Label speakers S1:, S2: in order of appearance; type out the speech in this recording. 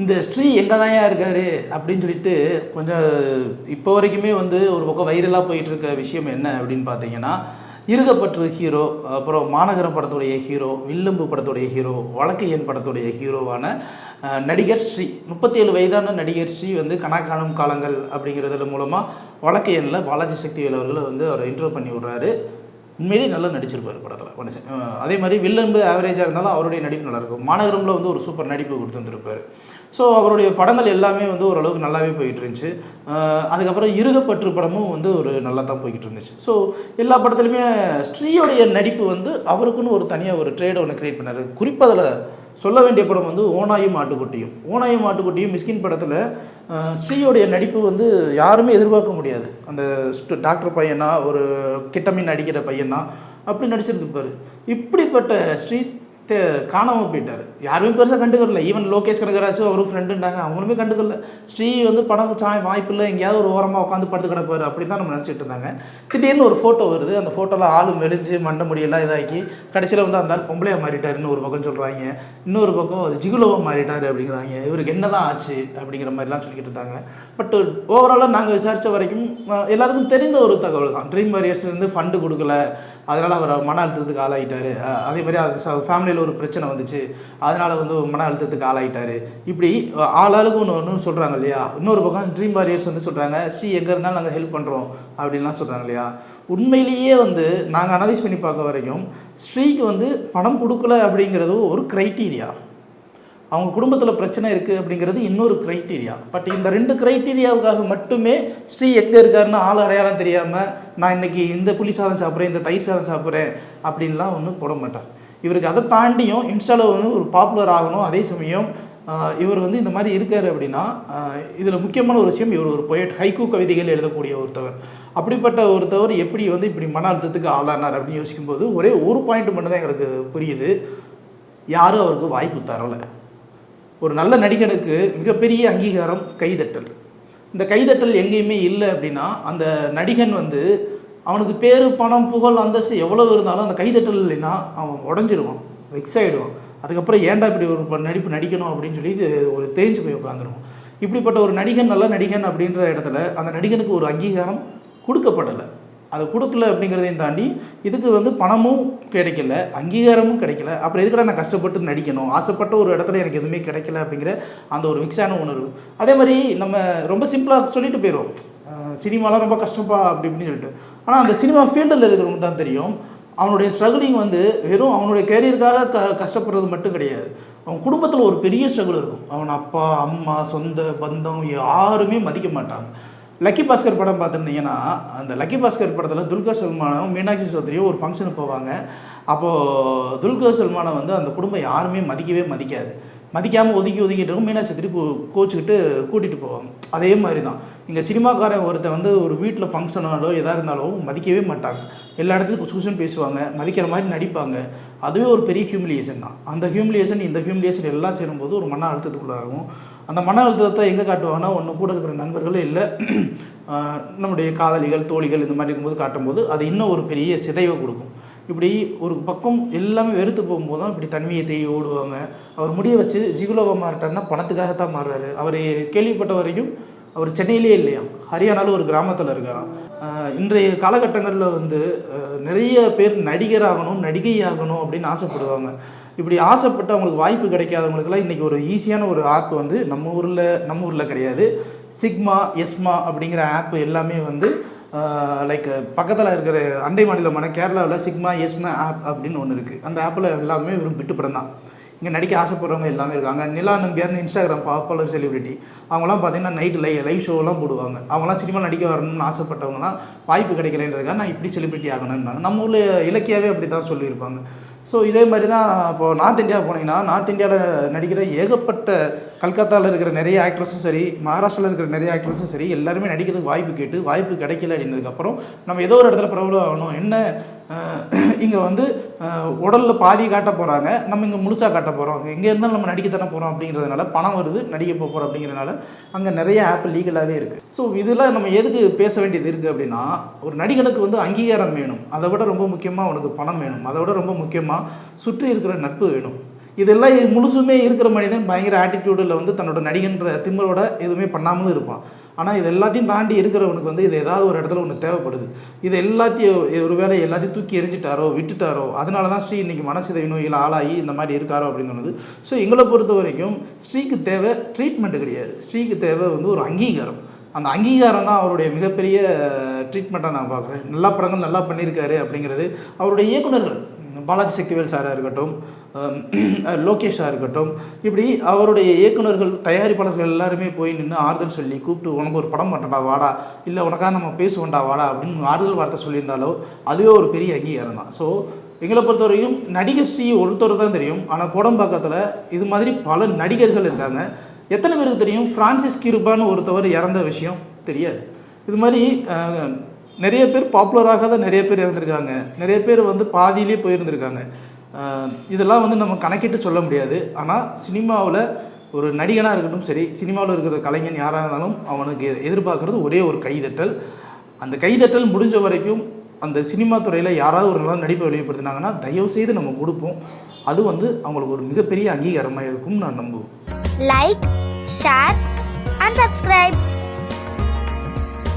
S1: இந்த ஸ்ரீ எங்கே தான்யா இருக்கார் அப்படின்னு சொல்லிட்டு கொஞ்சம் இப்போ வரைக்குமே வந்து ஒரு பக்கம் வைரலாக போயிட்டுருக்க விஷயம் என்ன அப்படின்னு பார்த்தீங்கன்னா இருகப்பற்று ஹீரோ அப்புறம் மாநகர படத்துடைய ஹீரோ வில்லம்பு படத்துடைய ஹீரோ வழக்கு எண் படத்துடைய ஹீரோவான நடிகர் ஸ்ரீ. முப்பத்தி ஏழு வயதான நடிகர் ஸ்ரீ வந்து கணக்காணும் காலங்கள் அப்படிங்கிறதுல மூலமாக வழக்கு எண்ணில் பாலாஜி சக்தி அவர்களை வந்து அவரை இன்ட்ரோ பண்ணி விடுறாரு. உண்மையிலேயே நல்லா நடிச்சிருப்பார் படத்தில் மனுஷன். அதே மாதிரி வில்லன்பு ஆவரேஜாக இருந்தாலும் அவருடைய நடிப்பு நல்லாயிருக்கும் மாநகரமில் வந்து ஒரு சூப்பர் நடிப்பு கொடுத்துருந்துருப்பார். ஸோ அவருடைய படங்கள் எல்லாமே வந்து ஓரளவுக்கு நல்லாவே போயிட்டு இருந்துச்சு அதுக்கப்புறம் இருகப்பற்று படமும் வந்து ஒரு நல்லா தான் போய்கிட்டு இருந்துச்சு ஸோ எல்லா படத்துலையுமே ஸ்ரீயோடைய நடிப்பு வந்து அவருக்குன்னு ஒரு தனியாக ஒரு ட்ரேடை ஒன்று க்ரியேட் பண்ணார். குறிப்பாக அதில் சொல்ல வேண்டிய படம் வந்து ஓனாயும் ஆட்டுக்குட்டியும். ஓனாயும் ஆட்டுக்குட்டியும் மிஸ்கின் படத்தில் ஸ்ரீயோடைய நடிப்பு வந்து யாருமே எதிர்பார்க்க முடியாது. அந்த டாக்டர் பையனா ஒரு கிட்டமின் நடிக்கிற பையனா அப்படி நடிச்சிருந்துப்பாரு இப்படிப்பட்ட ஸ்ரீ காணாமல் போயிட்டார். யாருமே பெருசாக கண்டுக்கல ஈவன் லோகேஷ் கனகராஜும் அவரும் ஃப்ரெண்டுண்டாங்க அவங்களுமே கண்டுக்கல ஸ்ரீ வந்து படம் சாய் வாய்ப்பு இல்லை. எங்கேயாவது ஒரு ஓரமாக உட்காந்து படுத்து கிடப்பாரு. அப்படி தான் நம்ம நினச்சிட்டு இருந்தாங்க. திடீர்னு ஒரு ஃபோட்டோ வருது. அந்த ஃபோட்டோவில் ஆள் மெலிஞ்சு மண்டை முடியெல்லாம் இதாக்கி கடைசியில் வந்து அந்த ஆள் பொம்பளையாக மாறிட்டாருன்னு ஒரு பக்கம் சொல்கிறாங்க இன்னொரு பக்கம் அது ஜிகுலோவாக மாறிட்டாரு அப்படிங்கிறாங்க. இவருக்கு என்னதான் ஆச்சு அப்படிங்கிற மாதிரிலாம் சொல்லிக்கிட்டு இருந்தாங்க. பட் ஓவராலாக நாங்கள் விசாரித்த வரைக்கும் எல்லாருக்கும் தெரிந்த ஒரு தகவல் தான் ட்ரீம் வாரியர்ஸ்லேருந்து ஃபண்டு கொடுக்கல. அதனால் அவர் மன அழுத்தத்துக்கு ஆளாயிட்டார். அதே மாதிரி அது ஃபேமிலியில் ஒரு பிரச்சனை வந்துச்சு. அதனால் வந்து மன அழுத்தத்துக்கு ஆளாயிட்டார். இப்படி ஆளாளுக்கு ஒன்று ஒன்று சொல்கிறாங்க இல்லையா? இன்னொரு பக்கம் ட்ரீம் வாரியர்ஸ் வந்து சொல்கிறாங்க ஸ்ரீ எங்கே இருந்தாலும் நாங்கள் ஹெல்ப் பண்ணுறோம் அப்படின்லாம் சொல்கிறாங்க இல்லையா? உண்மையிலேயே வந்து நாங்கள் அனலைஸ் பண்ணி பார்க்க வரைக்கும் ஸ்ரீக்கு வந்து பணம் கொடுக்கல அப்படிங்கிறது ஒரு க்ரைட்டீரியா அவங்க குடும்பத்தில் பிரச்சனை இருக்குது அப்படிங்கிறது இன்னொரு க்ரைட்டீரியா பட் இந்த ரெண்டு க்ரைட்டீரியாவுக்காக மட்டுமே ஸ்ரீ எங்கே இருக்காருன்னு ஆள் அடையாளம் தெரியாமல் நான் இன்னைக்கு இந்த புளி சாதம் சாப்பிட்றேன் இந்த தயிர் சாதம் சாப்பிட்றேன் அப்படின்லாம் ஒன்றும் போட மாட்டார். இவருக்கு அதை தாண்டியும் இன்ஸ்டாவில் வந்து ஒரு பாப்புலர் ஆகணும். அதே சமயம் இவர் வந்து இந்த மாதிரி இருக்கார் அப்படின்னா இதில் முக்கியமான ஒரு விஷயம் இவர் ஒரு பொயட் ஹைக்கூ கவிதைகள் எழுதக்கூடிய ஒருத்தவர். அப்படிப்பட்ட ஒருத்தவர் எப்படி வந்து இப்படி மன அழுத்தத்துக்கு ஆளானார் அப்படின்னு யோசிக்கும்போது ஒரே ஒரு பாயிண்ட் மட்டும்தான் எங்களுக்கு புரியுது. யாரும் அவருக்கு வாய்ப்பு தரலை. ஒரு நல்ல நடிகனுக்கு மிகப்பெரிய அங்கீகாரம் கைதட்டல். இந்த கைதட்டல் எங்கேயுமே இல்லை அப்படின்னா அந்த நடிகன் வந்து அவனுக்கு பேர் பணம் புகழ் அந்தஸ்து எவ்வளவு இருந்தாலும் அந்த கைதட்டல் இல்லைன்னா அவன் உடஞ்சிருவான் வெக்ஸ் ஆகிடுவான் அதுக்கப்புறம் ஏன்டா இப்படி ஒரு ப- நடிப்பு நடிக்கணும் அப்படின்னு சொல்லி இது ஒரு தேஞ்சு போய் உட்காந்துருவான் இப்படிப்பட்ட ஒரு நடிகன் நல்ல நடிகன் அப்படின்ற இடத்துல அந்த நடிகனுக்கு ஒரு அங்கீகாரம் கொடுக்கப்படலை. அதை கொடுக்கல அப்படிங்கிறதையும் தாண்டி இதுக்கு வந்து பணமும் கிடைக்கல அங்கீகாரமும் கிடைக்கல. அப்புறம் எதுக்கடா நான் கஷ்டப்பட்டு நடிக்கணும்? ஆசைப்பட்ட ஒரு இடத்துல எனக்கு எதுவுமே கிடைக்கல அப்படிங்கிற அந்த ஒரு மிக்ஸான உணர்வு. அதே மாதிரி நம்ம ரொம்ப சிம்பிளாக சொல்லிட்டு போயிடும் சினிமாலாம் ரொம்ப கஷ்டப்பா அப்படி இப்படின்னு சொல்லிட்டு. ஆனால் அந்த சினிமா ஃபீல்டில் இருக்கிறவங்க தான் தெரியும். அவனுடைய ஸ்ட்ரகிளிங் வந்து வெறும் அவனுடைய கேரியருக்காக க கஷ்டப்படுறது மட்டும் கிடையாது. அவன் குடும்பத்தில் ஒரு பெரிய ஸ்ட்ரகிள் இருக்கும். அவன் அப்பா அம்மா சொந்த பந்தம் யாருமே மதிக்க மாட்டாங்க. லக்கி பாஸ்கர் படம் பார்த்துருந்தீங்கன்னா அந்த லக்கி பாஸ்கர் படத்தில் துல்கர் சல்மானும் மீனாட்சி சௌத்ரியும் ஒரு ஃபங்க்ஷனுக்கு போவாங்க. அப்போது துல்கர் சல்மானை வந்து அந்த குடும்பம் யாருமே மதிக்கவே மதிக்காது. மதிக்காமல் ஒதுக்கி ஒதுக்கிட்டு இருக்கும். மீனாட்சி சௌத்ரி கோச்சிக்கிட்டு கூட்டிகிட்டு போவாங்க. அதே மாதிரி தான் இங்கே சினிமாக்காரன் ஒருத்தர் வந்து ஒரு வீட்டில் ஃபங்க்ஷனாலோ எதாக இருந்தாலும் மதிக்கவே மாட்டாங்க. எல்லா இடத்துலையும் சூசன் பேசுவாங்க மதிக்கிற மாதிரி நடிப்பாங்க. அதுவே ஒரு பெரிய ஹியூமிலியேஷன் தான். அந்த ஹியூமிலியேஷன் இந்த ஹியூமிலியேஷன் எல்லாம் சேரும்போது ஒரு மன அழுத்தத்துக்குள்ளாகும் அந்த மன அழுத்தத்தை எங்கே காட்டுவாங்கன்னா ஒன்று கூட இருக்கிற நண்பர்களே இல்லை நம்முடைய காதலிகள் தோழிகள் இந்த மாதிரி இருக்கும்போது காட்டும்போது அது இன்னும் ஒரு பெரிய சிதைவை கொடுக்கும். இப்படி ஒரு பக்கம் எல்லாமே வெறுத்து போகும்போது தான் இப்படி தன்மையை தேடி ஓடுவாங்க. அவர் முடிய வச்சு ஜிகுலோவா பணத்துக்காக பணத்துக்காகத்தான் மாறுறாரு. அவர் கேள்விப்பட்ட வரைக்கும் அவர் சென்னையிலே இல்லையாம் ஹரியானாவில் ஒரு கிராமத்தில் இருக்காராம். இன்றைய காலகட்டங்களில் வந்து நிறைய பேர் நடிகராகணும் நடிகை ஆகணும் அப்படின்னு ஆசைப்படுவாங்க. இப்படி ஆசைப்பட்டு அவங்களுக்கு வாய்ப்பு கிடைக்காதவங்களுக்குலாம் இன்றைக்கி ஒரு ஈஸியான ஒரு ஆப் வந்து நம்ம ஊரில் நம்ம ஊரில் கிடையாது. சிக்மா எஸ்மா அப்படிங்கிற ஆப் எல்லாமே வந்து லைக் பக்கத்தில் இருக்கிற அண்டை மாநிலமான கேரளாவில் சிக்மா எஸ்மா ஆப் அப்படின்னு ஒன்று இருக்குது அந்த ஆப்பில் எல்லாமே வெறும் விட்டுப்படம் தான் இங்கே நடிக்க ஆசைப்படுறவங்க எல்லாமே இருக்காங்க. நிலா நம்பியார்னு இன்ஸ்டாகிராம் பாப்புலர் செலிபிரிட்டி அவங்களாம் பார்த்தீங்கன்னா நைட் லை லைவ் ஷோலாம் போடுவாங்க. அவங்களாம் சினிமா நடிக்க வரணும்னு ஆசைப்பட்டவங்களாம் வாய்ப்பு கிடைக்கலன்றதுக்காக நான் இப்படி செலிபிரிட்டி ஆகணும்னாங்க நம்ம ஊரில் இலக்கியாவே அப்படி தான் சொல்லியிருப்பாங்க. ஸோ இதே மாதிரி தான் இப்போது நார்த் இந்தியா போனீங்கன்னா நார்த் இந்தியாவில் நடிக்கிற ஏகப்பட்ட கல்கத்தாவில் இருக்கிற நிறைய ஆக்ட்ரஸும் சரி மகாராஷ்டிராவில் இருக்கிற நிறைய ஆக்ட்ரஸும் சரி எல்லாருமே நடிக்கிறதுக்கு வாய்ப்பு கேட்டு வாய்ப்பு கிடைக்கல அப்படின்னதுக்கப்புறம் நம்ம ஏதோ ஒரு இடத்துல பிரபலம் ஆகணும் என்ன இங்கே வந்து உடலில் பாதி காட்ட போகிறாங்க நம்ம இங்கே முழுசாக காட்ட போகிறோம் எங்கே இருந்தாலும் நம்ம நடிக்க தானே போகிறோம் அப்படிங்கிறதுனால பணம் வருது நடிக்க போக போகிறோம் அப்படிங்கிறதுனால அங்கே நிறைய ஆப் லீகலாகவே இருக்குது ஸோ இதெல்லாம் நம்ம எதுக்கு பேச வேண்டியது இருக்குது அப்படின்னா ஒரு நடிகனுக்கு வந்து அங்கீகாரம் வேணும். அதை விட ரொம்ப முக்கியமாக அவனுக்கு பணம் வேணும். அதை விட ரொம்ப முக்கியமாக சுற்றி இருக்கிற நட்பு வேணும். இதெல்லாம் முழுசுமே இருக்கிற மனிதன் பயங்கர ஆட்டிடியூடில் வந்து தன்னோட நடிகன்ற திம்மரோட எதுவுமே பண்ணாமலும் இருப்பான். ஆனால் இது எல்லாத்தையும் தாண்டி இருக்கிறவனுக்கு வந்து இது ஏதாவது ஒரு இடத்துல ஒன்று தேவைப்படுது. இது எல்லாத்தையும் ஒரு வேளை எல்லாத்தையும் தூக்கி எரிஞ்சிட்டாரோ விட்டுட்டாரோ அதனால தான் ஸ்ரீ இன்றைக்கி மனசிதை நோயில் ஆளாகி இந்த மாதிரி இருக்காரோ அப்படின்னு சொன்னது. ஸோ எங்களை பொறுத்த வரைக்கும் ஸ்ரீக்கு தேவை ட்ரீட்மெண்ட் கிடையாது. ஸ்ரீக்கு தேவை வந்து ஒரு அங்கீகாரம். அந்த அங்கீகாரம் தான் அவருடைய மிகப்பெரிய ட்ரீட்மெண்ட்டாக நான் பார்க்குறேன். நல்லா படங்கள் நல்லா பண்ணியிருக்காரு அப்படிங்கிறது அவருடைய இயக்குனர்கள் பாலாஜி சக்திவேல் சாராக இருக்கட்டும் லோகேஷாக இருக்கட்டும் இப்படி அவருடைய இயக்குனர்கள் தயாரிப்பாளர்கள் எல்லாருமே போய் நின்று ஆறுதல் சொல்லி கூப்பிட்டு உனக்கு ஒரு படம் பண்ணுறா வாடா. இல்லை உனக்காக நம்ம பேசுவோண்டா வாடா அப்படின்னு ஆறுதல் வார்த்தை சொல்லியிருந்தாலோ அதுவே ஒரு பெரிய அங்கீகாரம் தான். ஸோ எங்களை பொறுத்தவரையும் நடிகர் ஸ்ரீ ஒருத்தர் தான் தெரியும். ஆனால் கோடம்பாக்கத்தில் இது மாதிரி பல நடிகர்கள் இருக்காங்க. எத்தனை பேருக்கு தெரியும்? ஃப்ரான்சிஸ் கிருபான்னு ஒருத்தவர் இறந்த விஷயம் தெரியாது. இது மாதிரி நிறைய பேர் பாப்புலராகாத நிறைய பேர் இறந்துருக்காங்க. நிறைய பேர் வந்து பாதியிலே போயிருந்திருக்காங்க. இதெல்லாம் வந்து நம்ம கணக்கிட்டு சொல்ல முடியாது. ஆனால் சினிமாவில் ஒரு நடிகனாக இருக்கட்டும் சரி சினிமாவில் இருக்கிற கலைஞன் யாராக இருந்தாலும் அவனுக்கு எதிர்பார்க்குறது ஒரே ஒரு கைதட்டல். அந்த கைதட்டல் முடிஞ்ச வரைக்கும் அந்த சினிமா துறையில் யாராவது ஒரு நல்ல நடிப்பை வெளிப்படுத்தினாங்கன்னா தயவு செய்து நம்ம கொடுப்போம். அது வந்து அவங்களுக்கு ஒரு மிகப்பெரிய அங்கீகாரமாக இருக்கும்னு நான் நம்புவேன்.
S2: Like share and subscribe